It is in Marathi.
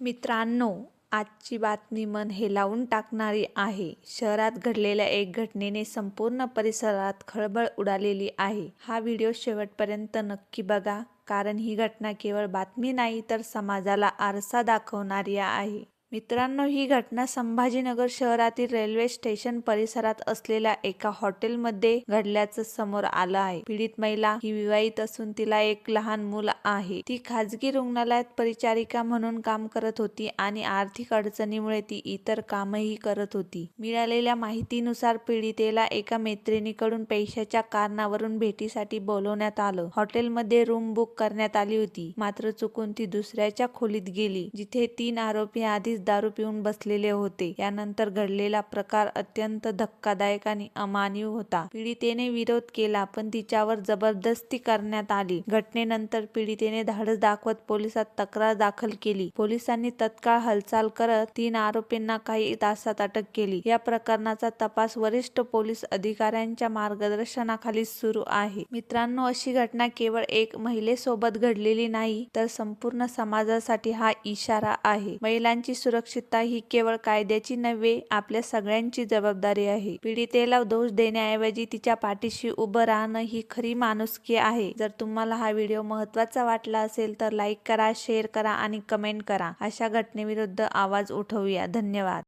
मित्रांनो आजची बातमी मन हेलावून टाकणारी आहे. शहरात घडलेल्या एक घटनेने संपूर्ण परिसरात खळबळ उडालेली आहे. हा व्हिडिओ शेवटपर्यंत नक्की बघा कारण ही घटना केवळ बातमी नाही तर समाजाला आरसा दाखवणारी आहे. मित्रांनो ही घटना संभाजीनगर शहरातील रेल्वे स्टेशन परिसरात असलेल्या एका हॉटेलमध्ये घडल्याचं समोर आलं आहे. पीडित महिला ही विवाहित असून तिला एक लहान मूल आहे. ती खाजगी रुग्णालयात परिचारिका म्हणून काम करत होती आणि आर्थिक अडचणीमुळे ती इतर कामही करत होती. मिळालेल्या माहितीनुसार पीडितेला एका मैत्रिणीकडून पैशाच्या कारणावरून भेटीसाठी बोलवण्यात आलं. हॉटेलमध्ये रूम बुक करण्यात आली होती. मात्र चुकून ती दुसऱ्याच्या खोलीत गेली जिथे तीन आरोपी आधीच दारू पिऊन बसलेले होते. यानंतर घडलेला प्रकार अत्यंत धक्कादायक आणि अमानवीय होता. पीडितेने विरोध केला पण तिच्यावर जबरदस्ती करण्यात आली. घटनेनंतर पीडितेने धाडस दाखवत पोलिसात तक्रार दाखल केली. पोलिसांनी तत्काळ हालचाल करत तीन आरोपींना काही तासात अटक केली. या प्रकरणाचा तपास वरिष्ठ पोलीस अधिकाऱ्यांच्या मार्गदर्शनाखाली सुरू आहे. मित्रांनो अशी घटना केवळ एक महिलेसोबत घडलेली नाही तर संपूर्ण समाजासाठी हा इशारा आहे. महिलांची सुरक्षितता ही केवळ कायद्याची नव्हे आपल्या सगळ्यांची जबाबदारी आहे. पीडितेला दोष देण्याऐवजी तिच्या पाठीशी उभं राहणं ही खरी माणुसकी आहे. जर तुम्हाला हा व्हिडिओ महत्त्वाचा वाटला असेल तर लाईक करा शेअर करा आणि कमेंट करा. अशा घटनेविरुद्ध आवाज उठवूया. धन्यवाद.